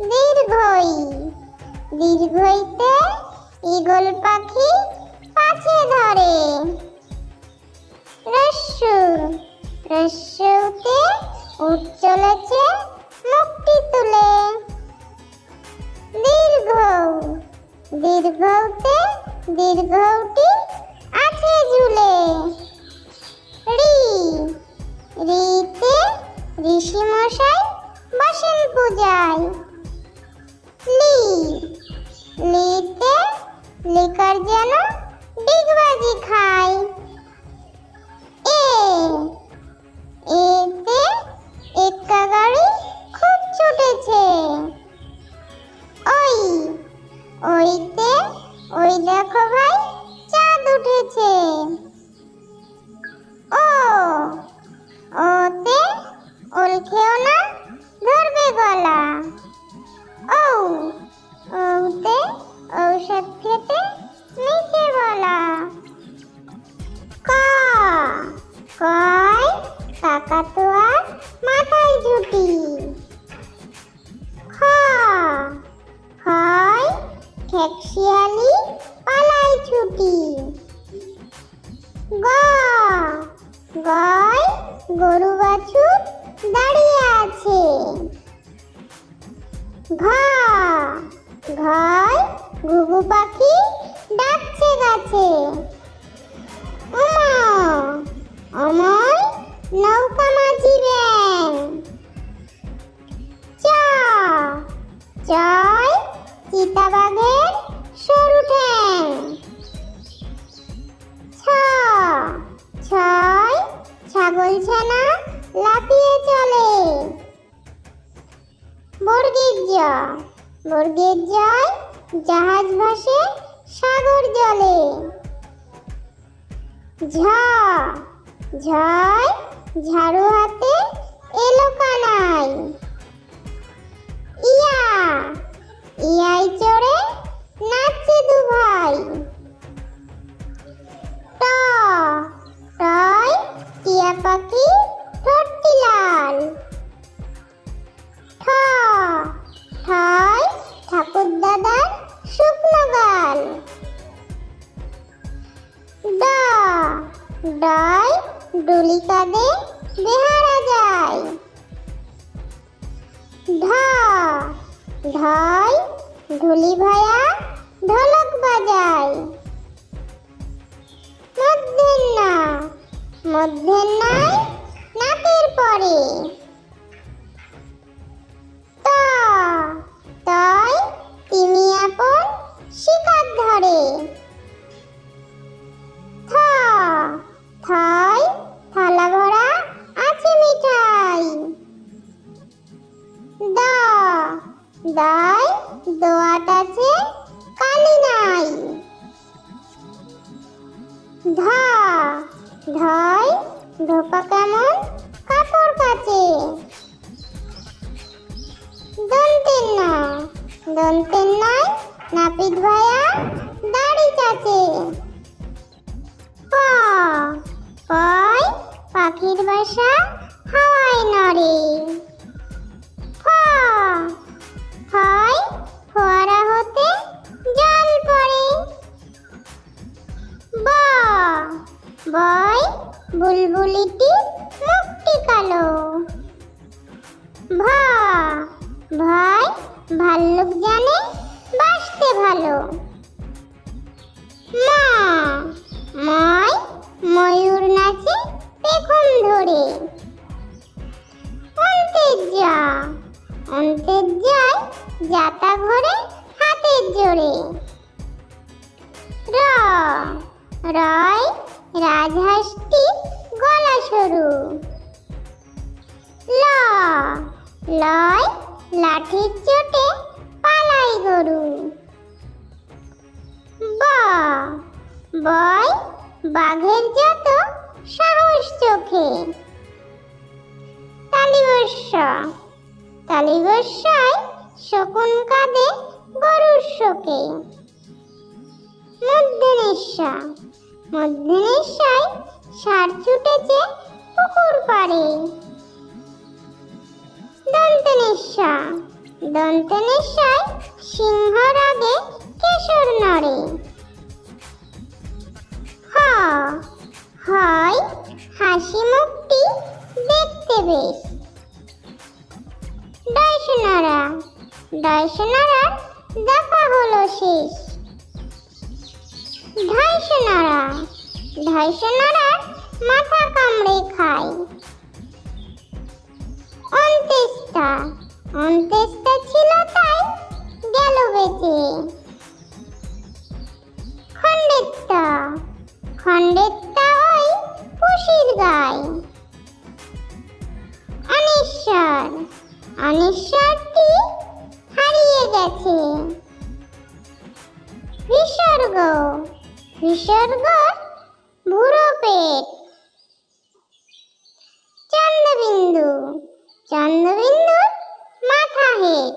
দীর্ঘই। দীর্ঘইতে ঈগল পাখি পাছে ধরে। রস্যু, রস্যুতে উঠ চলেছে মুক্তি তুলে। দীর্ঘ দীর্ঘতে দীর্ঘটি আছে ঝুলে। রি ঋষি মশাই বসেন পূজায়। লিতে লিকার যেন ডিগবাজি খায়। এ, এতে এক্কা গাড়ি খুব ছুটেছে। ওই, ওইতে, ওই দেখো ভাই, চাঁদ উঠেছে। ও, ওতে ওল খেও না ধরবে গলা। জুটি খ। হয় ঠেকশিয়ালি পালাই ছুটি। গ। গয় গরু বাছুর দাঁড়িয়ে আছে। ঘ। ঘয় ঘুঘু পাখি ডাকছে গাছে। বর্গের জয় জাহাজ ভাসে সাগর জলে। ঝ ঝয় ঝাড়ু হাতে এলো কানাই ডয় ডুলি কাঁদে বেহারা যায়। ধা ঢয় ঢুলি ভায়া ঢোলক বাজায়। মধ্যাহ্না মধ্যাহ্নায় নাতের পরে। দায় দোয়াত আছে, কালি নাই। ধ, ধয়, ধোপা কেমন, কাপড় কাচে। দন্তের না দন্তের নয় নাপিত ভায়া দাড়ি চাচে। প পাখির বাসা বয় বুলবুলিটি মুখটি কালো। ভ, ভয়, ভাল্লুক জানে বাসতে ভালো। মা, ময়, ময়ূর নাচে পেখম ধরে। অন্তের যা অন্তের যায় যাতা লয়, লাঠির চোটে পালাই গরু। ব, বয়, বাঘের যত সাহস চোখে। তালিবস্য, তালিবস্যায় শকুন কাঁদে গরুর শোকে। মধ্যনেশ্বা মধ্যনেশ্বয় সার ছুটেছে পুকুর পাড়ে। দন্তনেশ্বা দন্তনেশ্বয় সিংহর আগে কেশর নড়ে। হ, হয় হাসি মুখটি দেখতে বেশ। দর্শনারা দর্শনারার দেখা হলো শেষ। ঢাইশনারা ঢাইশনারার মাথা কামড়ে খায়। অন্তেষ্টা অন্তেষ্টা ছিল তাই গেল বেঁচে। খণ্ডেত্তা খণ্ডেত্তা ওই পুষির গায় অনিশ্বর অনিশ্বরটি হারিয়ে গেছে। বিসর্গ বিসর্গ ভুরো পেট। চন্দ্রবিন্দু চন্দ্রবিন্দুর মাথা হেট।